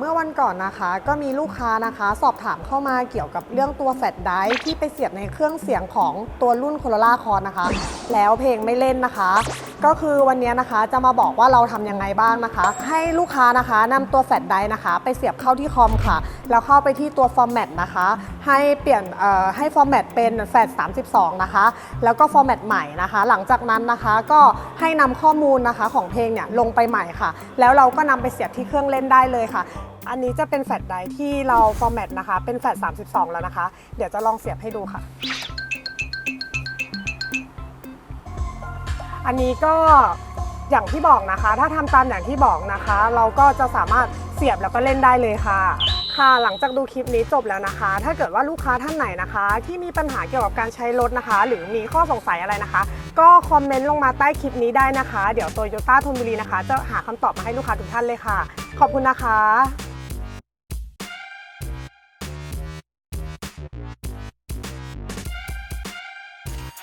เมื่อวันก่อนนะคะก็มีลูกค้านะคะ สอบถามเข้ามาเกี่ยวกับเรื่องตัวแฟลชไดร์ที่ไปเสียบในเครื่องเสียงของตัวรุ่น Corolla Cross นะคะ แล้วเพลงไม่เล่นนะคะ ก็คือวันนี้นะคะจะมาบอกว่าเราทำยังไงบ้างนะคะ ให้ลูกค้านะคะนำตัวแฟลชไดร์นะคะ ไปเสียบเข้าที่คอมค่ะ แล้วเข้าไปที่ตัวฟอร์แมตนะคะ ให้เปลี่ยนให้ฟอร์แมตเป็นแฟลช32 นะคะ แล้วก็ฟอร์แมตใหม่นะคะ หลังจากนั้นนะคะก็ให้นำข้อมูลนะคะของเพลงเนี่ยลงไปใหม่ค่ะ แล้วเราก็นำไปเสียบที่เครื่องเล่นได้เลยค่ะอันนี้จะเป็นแฟลชไดร์ที่เราฟอร์แมตนะคะ เป็นแฟลช32 แล้วนะคะ เดี๋ยวจะลองเสียบให้ดูค่ะ อันนี้ก็อย่างที่บอกนะคะ ถ้าทำตามอย่างที่บอกนะคะ เราก็จะสามารถเสียบแล้วก็เล่นได้เลยค่ะ ค่ะหลังจากดูคลิปนี้จบแล้วนะคะ ถ้าเกิดว่าลูกค้าท่านไหนนะคะ ที่มีปัญหาเกี่ยวกับการใช้รถนะคะ หรือมีข้อสงสัยอะไรนะคะ ก็คอมเมนต์ลงมาใต้คลิปนี้ได้นะคะ เดี๋ยวโตโยต้าธนบุรีนะคะ จะหาคำตอบมาให้ลูกค้าทุกท่านเลยค่ะ ขอบคุณนะคะ